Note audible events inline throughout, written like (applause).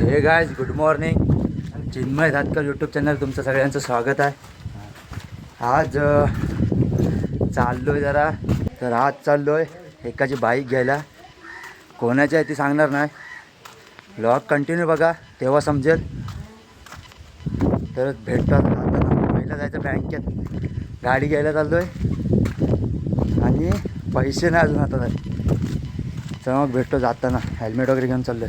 Hey guys good morning Chinmay Dhatkar YouTube channel तुमचं सगळ्यांचं स्वागत आहे. आज चाललो आहे जरा. तर आज चाललो आहे एकाची बाईक घ्यायला. कोणाची आहे ती सांगणार नाही. ब्लॉग कंटिन्यू बघा तेव्हा समजेल. तर भेटतात पहिला जायचं बँकेत. गाडी घ्यायला चाललो आहे आणि पैसे नाही अजून आता आहे तर मग भेटतो जाताना. हेल्मेट वगैरे घेऊन चाललोय.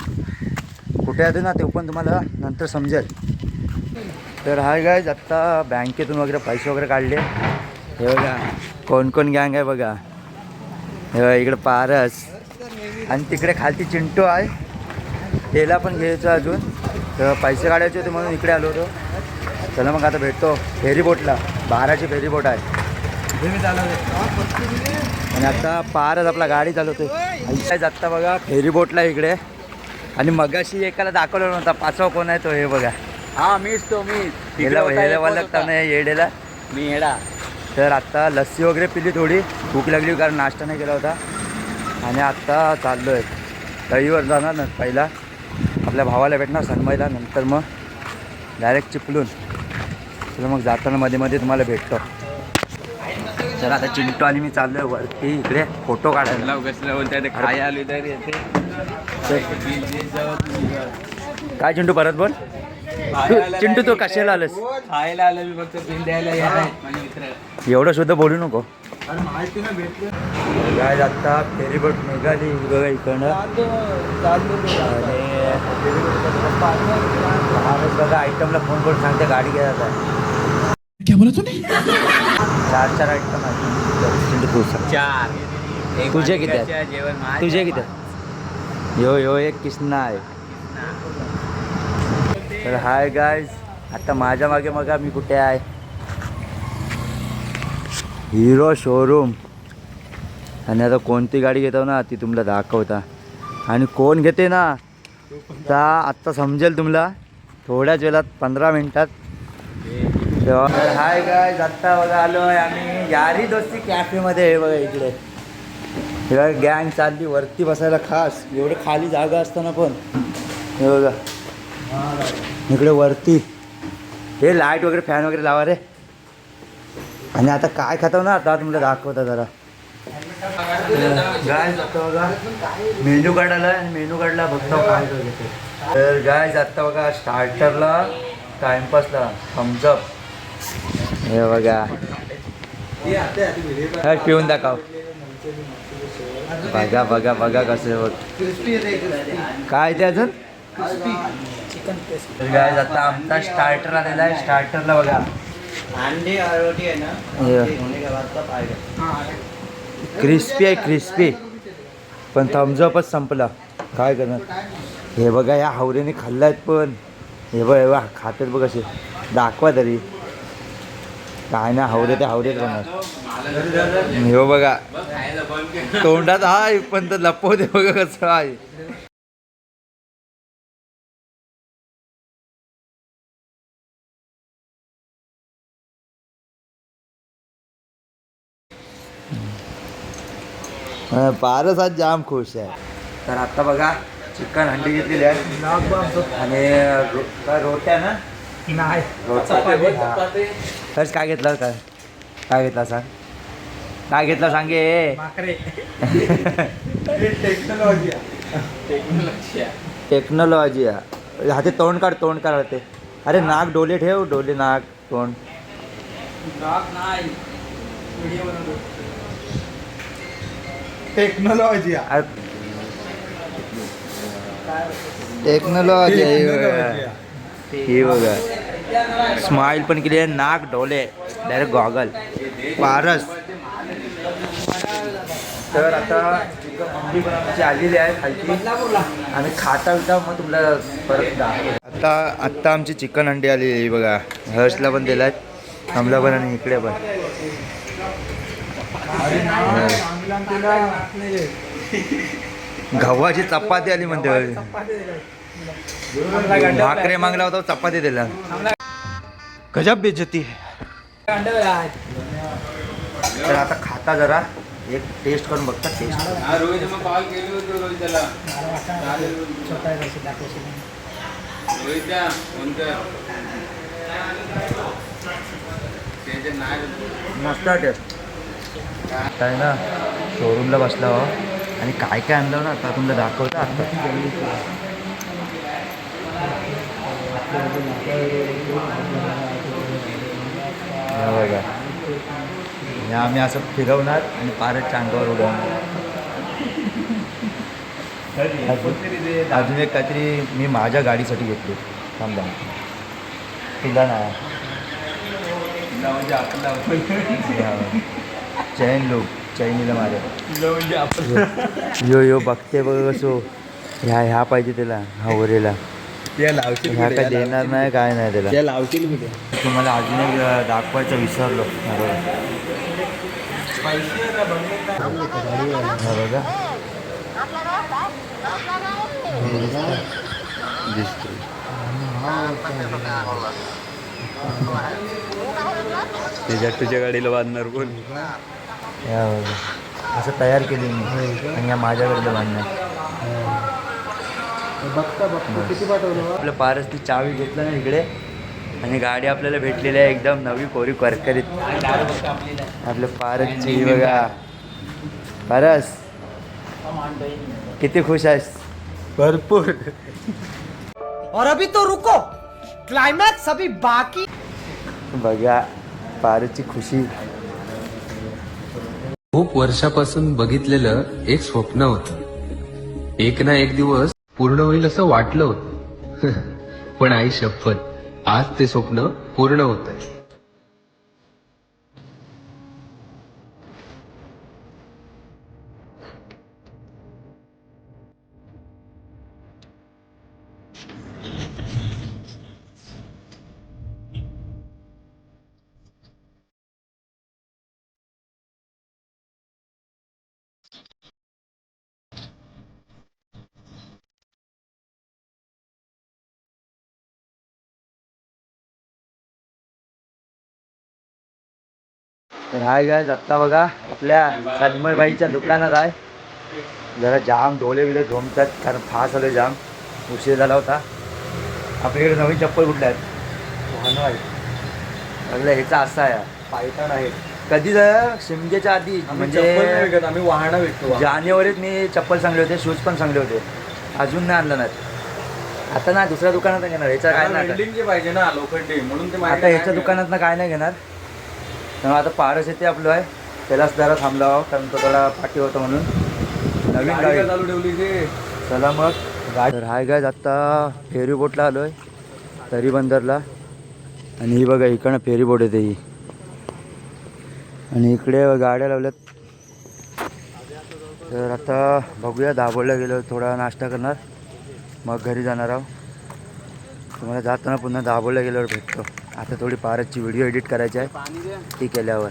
कुठे आहे ना ते पण तुम्हाला नंतर समजेल. तर हाय गायज आत्ता बँकेतून वगैरे पैसे वगैरे काढले. हे बघा कोण कोण गँग आहे बघा. हे इकडे पारस. आणि तिकडे खालती चिंटू आहे. त्याला पण घ्यायचं अजून. तर पैसे काढायचे होते म्हणून इकडे आलो होतो. चला मग आता भेटतो. फेरी बोटला बाराची फेरी बोट आहे. आणि आता पारच आपला गाडी चालवते आत्ता बघा फेरी बोटला इकडे. आणि मगाशी एकाला दाखवलं नव्हता. पाचवा कोण आहे तो हे बघा. हा मीच तो मी नाही येडेला. मी येडा. तर आत्ता लस्सी वगैरे पिली थोडी. भूक लागली कारण नाश्ता नाही केला होता. आणि आत्ता चाललो आहे दहीवर जाणार ना पहिला. आपल्या भावाला भेटणार सन्मयला नंतर मग डायरेक्ट चिपलून तर मग जाताना मध्ये मध्ये तुम्हाला भेटतो. तर आता चिंटू आणि मी चाललो आहे वरती इकडे फोटो काढायला. आलो तर येते. काय चिंटू परत बोल. चिंटू तू कशाला आलंस? खायला आलो मी फक्त बिल द्यायला एवढं सुद्धा बोलू नको. काय आता फेरीबोट निघाली. बघा इकडनं. आणि बघा आयटमला फोन करून सांगते गाडी घ्यायला क्या बोला तूने? चार चार सांग. चार. तुझे किती आहेत? तुझे किती यो यो एक किसना आहे. तर हाय गायज आता माझ्या मागे बघा मी कुठे आहे. हिरो शोरूम आणि आता कोणती गाडी घेतो ना ती तुम्हाला दाखवता. आणि कोण घेते ना ता आत्ता समजेल तुम्हाला. थोड्याच वेळात पंधरा मिनिटात तेव्हा तर हाय काय आत्ता बघा आलो आहे आम्ही यारी दोस्ती कॅफेमध्ये आहे बघा इकडे. हे गँग चालली वरती बसायला खास. एवढं खाली जागा असताना पण. हे बघा. इकडे वरती. हे लाइट वगैरे फॅन वगैरे लावा रे. आणि आता काय खातो ना? आता तुम्हाला दाखवता जरा. गाय जाता बघा. मेनू काढायला आणि मेनू काढला बघता काय तर गाय जाता बघा स्टार्टरला टाइमपासला थम्सअप हे बघा. हे पिऊन दाखव. बघा बघा बघा कसं बघ काय ते अजून? आता आमचा स्टार्टर आलेला आहे. स्टार्टरला बघा. अंडे और रोटी है. ना हे. क्रिस्पी आहे क्रिस्पी पण थम्सअपच संपला. काय करणार? हे बघा या हावरेने खाल्लायत पण. हे बघ हे बघा. खातात बघ असे. दाखवा तरी. काय ना हावरे ते हावरेच राहणार हे बघा तोंडात हाय पण तर लपवते बघा कसं आहे पारस आज जाम खुश आहे. तर आता बघा चिकन हंडी घेतलेली आहे. आणि रोट्या ना? नाही. खर्च काय घेतला काय काय घेतला सांग? काय घेतला सांगे? (laughs) टेक्नॉलॉजी हाते तोंड काढ तोंड काढ ते अरे नाक डोले ठेव डोले नाक तोंड. टेक्नॉलॉजी टेक्नॉलॉजी आहे ही बघा. स्माईल स्माइल पण केली आहे नाक डोले डायरेक्ट गॉगल पारस. तर आता चिकन पण आमची आलेली आहे खालची. आम्ही खाता विता मग तुम्हाला परत आता आत्ता आमची चिकन अंडी आलेली आहे बघा. हर्षला पण दिला आहे आमला पण आणि इकडे पण. गव्हाची चपाती आली म्हणते. भाकरे मागला होता चपाती दिला. गजब बेजती तर आता खाता जरा एक टेस्ट करून बघता टेस्ट हा मस्त वाटेल काय ना शोरूमला बसला हो. आणि काय काय आणलं ना आता तुम्हाला दाखवतं आता हे बघा हे आम्ही असं फिरवणार आणि पारच अंगावर उडवणार. अजून एक काहीतरी मी माझ्या गाडीसाठी घेतली. थांबा तुला आपण चैन लोक चैनीला माझ्या यो यो बघते बघ कसो ह्या ह्या पाहिजे त्याला हा वरेला. ते लावशील ह्या? काय देणार नाही काय नाही त्याला. तुम्हाला अजून एक दाखवायचं विसरलो. बघा हा बघा दिसतो त्याच्यात तुझ्या गाडीला बांधणार कोण? या बघा असं तयार केली मी. आणि या माझ्याकडे बांधणार. आपलं पारस ती चावी घेतलं ना इकडे. आणि गाडी आपल्याला भेटलेली आहे एकदम नवी कोरी करकरीत. आपलं पारसची बघा. पारस किती खुश आहेस? भरपूर. और अभी तो रुको. क्लाइमैक्स अभी बाकी. बघा पारसची खुशी. खूप वर्षापासून बघितलेलं एक स्वप्न होतं. एक ना एक दिवस पूर्ण होईल असं वाटलं होतं. (laughs) पण आई शपथ. आज ते स्वप्न पूर्ण होत आहे. तर हाय काय आत्ता बघा आपल्या सन्मयबाईच्या दुकानात आहे. जरा जाम डोले बिले झोमतात कारण फास आलं जाम. उशीर झाला होता. आपल्याकडे नवीन चप्पल कुठल्या आहेत? वाहनं आहे म्हटलं ह्याचा असा आहे पायथन आहे. कधी जर शिमग्याच्या आधी म्हणजे आम्ही वाहनं विकतो. जानेवारीत मी चप्पल चांगले होते शूज पण चांगले होते. अजून नाही आणलं नाहीत. आता ना दुसऱ्या दुकानात नाही घेणार ह्याचा काय नाही पाहिजे ना लोखंडी म्हणून ते आता ह्याच्या दुकानात ना काय नाही घेणार. त्यामुळे आता पारस येते आपलं आहे. त्यालाच जरा थांबला आहो कारण तो थोडा पाठी होता म्हणून. नवीन गाडी चालू ठेवली ते चला मग. गाडी तर हाय गाय आत्ता फेरी बोटला आलो आहे तरी बंदरला आणि ही बघा इकडनं फेरी बोट येते ही. आणि इकडे गाड्या लावल्यात. तर आता बघूया दाभोळला गेलो थोडा नाश्ता करणार. मग घरी जाणार आहो तुम्हाला जाताना पुन्हा दाबवल्या गेल्यावर भेटतो. आता थोडी पारसची व्हिडिओ एडिट करायची आहे. ती केल्यावर.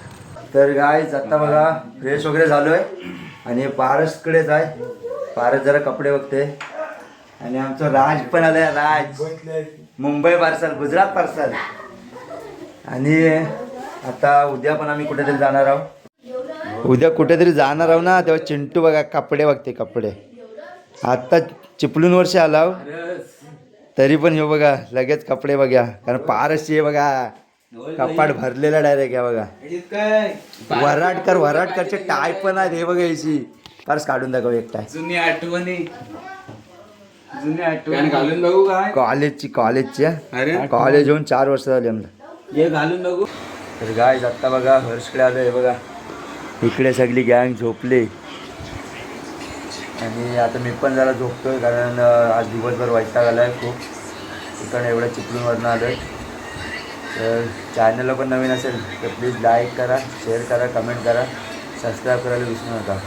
तर गाय आता बघा फ्रेश वगैरे झालो आहे आणि पारसकडेच आहे. पारस जरा कपडे बघते. आणि आमचं राज पण आलाय राज. मुंबई पार्सल गुजरात पार्सल आणि आता उद्या पण आम्ही कुठेतरी जाणार आहोत. उद्या कुठेतरी जाणार आहोत ना तेव्हा चिंटू बघा कपडे बघते कपडे. आत्ता चिपलून वर्षी आला हो. तरी पण हे बघा लगेच कपडे बघा कारण पारसची हे बघा. कपाट भरलेला डायरेक्ट आहे बघा. काय? वराडकर वराडकरचे टाय पण आहेत हे बघा याची. फारच काढून दाखव एक टाय. जुनी आठवणी. जुनी आठवणी. घालून बघू काय? कॉलेजची कॉलेजची अरे. कॉलेज होऊन चार वर्ष झाली आम्हाला हे घालून बघू. तर गाय आत्ता बघा हर्षकडे आलो आहे बघा. इकडे सगळी गँग झोपली. आणि आता मी पण जरा झोपतोय कारण आज दिवसभर वैताग आला आहे खूप. इकडं एवढं चिपळूणवरनं आलो आहे तर चॅनलला पण नवीन असेल तर प्लीज लाईक करा शेअर करा कमेंट करा. सबस्क्राईब करायला विसरू नका.